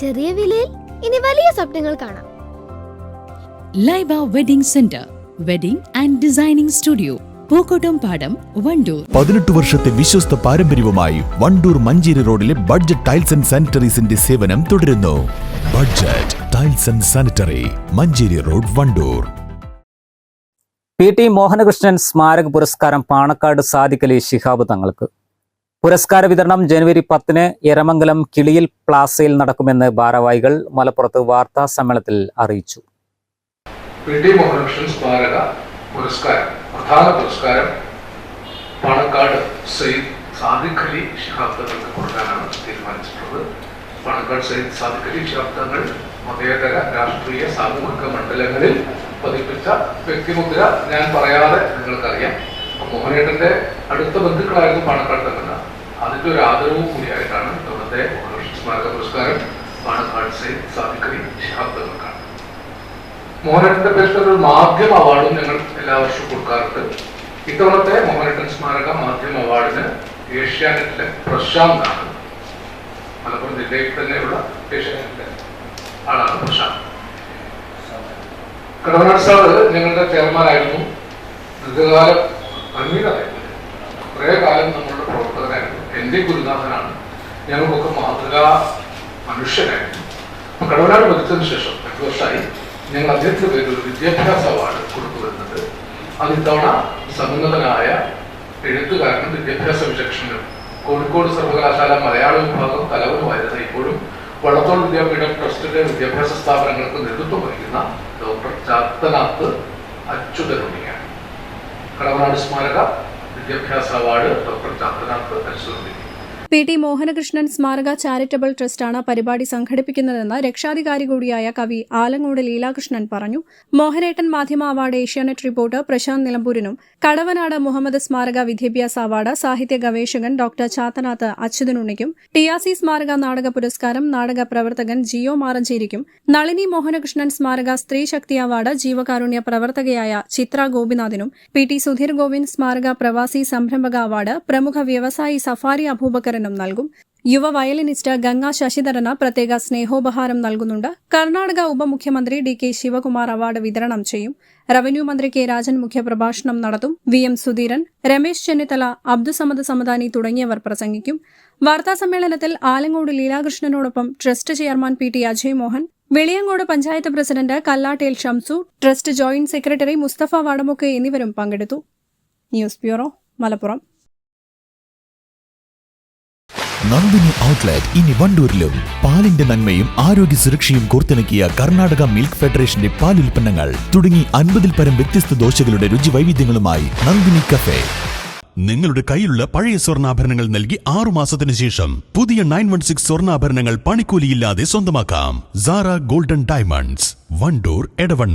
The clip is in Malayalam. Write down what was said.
ചെറിയ വിലയിൽ ഇനി വലിയ സ്വപ്നങ്ങൾ കാണാം. Laiba wedding centre wedding and designing studio Pookkottumpadam Wandoor. പതിനെട്ട് വർഷത്തെ വിശ്വസ്ത പാരമ്പര്യവുമായി വണ്ടൂർ മഞ്ചേരി റോഡിലെ ബഡ്ജറ്റ് ടൈൽസ് ആൻഡ് സാനിറ്ററീസിന്റെ സേവനം തുടരുന്നു. Budget tiles and sanitary Manjeri road Wandoor. P T Mohanakrishnan സ്മാരക പുരസ്കാരം പാണക്കാട് സാദിഖലി ശിഹാബ് തങ്ങൾക്ക്. പുരസ്കാര വിതരണം ജനുവരി പത്തിന് എരമംഗലം കിളിയിൽ പ്ലാസയിൽ നടക്കുമെന്ന് ഭാരവാഹികൾ മലപ്പുറത്ത് വാർത്താ സമ്മേളനത്തിൽ അറിയിച്ചു. പുരസ്കാരം പുരസ്കാരം സയ്യിദ് സാദിഖ് അലി തങ്ങൾക്ക് കൊടുക്കാനാണ് തീരുമാനിച്ചിട്ടുള്ളത്. പാണക്കാട് സയ്യിദ് സാദിഖ് അലി തങ്ങൾ മതേതര രാഷ്ട്രീയ സാമൂഹിക മണ്ഡലങ്ങളിൽ പതിപ്പിച്ച വ്യക്തിമുദ്ര ഞാൻ പറയാതെ നിങ്ങൾക്കറിയാം. മോഹനേട്ടന്റെ അടുത്ത ബന്ധുക്കളായിരുന്നു പാണക്കാട് തങ്ങൾ അതിന്റെ ഒരു ആദരവും കൂടിയായിട്ടാണ് ഇവിടുത്തെ സ്മാരക പുരസ്കാരം പാണക്കാട് സയ്യിദ് സാദിഖ് അലി ശിഹാബ് തങ്ങൾക്കാണ് മോഹനന്റെ പേരിൽ ഒരു മാധ്യമ അവാർഡും ഞങ്ങൾ എല്ലാ വർഷവും കൊടുക്കാറുണ്ട്. ഇത്തവണത്തെ മോഹനട്ടൻ സ്മാരക മാധ്യമ അവാർഡിന് ഏഷ്യാനെറ്റിലെ പ്രശാന്ത് ആണ്. മലപ്പുറം ജില്ലയിൽ തന്നെയുള്ള ഏഷ്യാനെറ്റിലെ ആളാണ് പ്രശാന്ത്. കടവനാട് സാറ് ഞങ്ങളുടെ ചെയർമാനായിരുന്നു. ദീർഘകാലം അംഗീകാരം. കുറേ കാലം പ്രവർത്തകനായിരുന്നു എന്റെ ഗുരുനാഥനാണ്. ഞങ്ങൾക്കൊക്കെ മാതൃകാ മനുഷ്യനായിരുന്നു. കടവനാട് വധിച്ചതിന് ശേഷം രണ്ടു വർഷമായി ഞങ്ങൾ അദ്ദേഹത്തിന് പേരിൽ ഒരു വിദ്യാഭ്യാസ അവാർഡ് കൊടുത്തു വരുന്നത് അത് സമുന്നതനായ എഴുത്തുകാരനും വിദ്യാഭ്യാസ വിചക്ഷണനും കോഴിക്കോട് സർവകലാശാല മലയാള വിഭാഗം തലവനുമായിരുന്ന ഇപ്പോഴും വള്ളത്തോൾ വിദ്യാപീഠം ട്രസ്റ്റിന്റെ വിദ്യാഭ്യാസ സ്ഥാപനങ്ങൾക്ക് നേതൃത്വം വഹിക്കുന്ന ഡോക്ടർ ചാത്തനാത്ത് അച്യുതനുണ്ണിയാണ്. കടവനാട് സ്മാരക വിദ്യാഭ്യാസ അവാർഡ് ഡോക്ടർ ചാത്തനാത്ത് അച്യുതനുണ്ണിക്ക് പി ടി മോഹനകൃഷ്ണൻ സ്മാരക ചാരിറ്റബിൾ ട്രസ്റ്റാണ് പരിപാടി സംഘടിപ്പിക്കുന്നതെന്ന് രക്ഷാധികാരി കൂടിയായ കവി ആലങ്ങോട് ലീലാകൃഷ്ണൻ പറഞ്ഞു. മോഹനേട്ടൻ മാധ്യമ അവാർഡ് ഏഷ്യാനെറ്റ് റിപ്പോർട്ടർ പ്രശാന്ത് നിലമ്പൂരിനും കടവനാട് മുഹമ്മദ് സ്മാരക വിദ്യാഭ്യാസ അവാർഡ് സാഹിത്യ ഗവേഷകൻ ഡോക്ടർ ചാത്തനാത്ത് അച്യുതനുണ്ണിക്കും ടി ആർ സി സ്മാരക നാടക പുരസ്കാരം നാടക പ്രവർത്തകൻ ജിയോ മാറഞ്ചേരിക്കും നളിനി മോഹനകൃഷ്ണൻ സ്മാരക സ്ത്രീ ശക്തി അവാർഡ് ജീവകാരുണ്യ പ്രവർത്തകയായ ചിത്ര ഗോപിനാഥിനും പി ടി സുധീർ ഗോവിന്ദ് സ്മാരക പ്രവാസി സംരംഭക അവാർഡ് പ്രമുഖ വ്യവസായി സഫാരി അബൂബക്കറിനും നൽകും. യുവ വയലിനിസ്റ്റ് ഗംഗാ ശശിധരന് പ്രത്യേക സ്നേഹോപഹാരം നൽകുന്നുണ്ട്. കർണാടക ഉപമുഖ്യമന്ത്രി ഡി കെ ശിവകുമാർ അവാർഡ് വിതരണം ചെയ്യും. റവന്യൂ മന്ത്രി കെ രാജൻ മുഖ്യപ്രഭാഷണം നടത്തും. വി എം സുധീരൻ രമേശ് ചെന്നിത്തല അബ്ദുസമദ് സമദാനി തുടങ്ങിയവർ പ്രസംഗിക്കും. വാർത്താസമ്മേളനത്തിൽ Alangode ലീലാകൃഷ്ണനോടൊപ്പം trust chairman P T Ajay Mohan Veliyankode panchayat president Kallattel Shamsu trust joint secretary Mustafa വാടമൊക്കെ എന്നിവരും പങ്കെടുത്തു. News bureau Malappuram. Nandini outlet ഇനി വണ്ടൂരിലും. പാലിന്റെ നന്മയും ആരോഗ്യ സുരക്ഷയും കോർത്തിണക്കിയ കർണാടക മിൽക്ക് ഫെഡറേഷന്റെ പാൽ ഉൽപ്പന്നങ്ങൾ തുടങ്ങി അൻപതിൽ പരം വ്യത്യസ്ത ദോശകളുടെ രുചി വൈവിധ്യങ്ങളുമായി നന്ദിനി കഫേ. നിങ്ങളുടെ കയ്യിലുള്ള പഴയ സ്വർണാഭരണങ്ങൾ നൽകി ആറു മാസത്തിന് ശേഷം പുതിയ നയൻ വൺ സിക്സ് സ്വർണാഭരണങ്ങൾ പണിക്കൂലിയില്ലാതെ സ്വന്തമാക്കാം. Sara golden diamonds Wandoor Edavanna.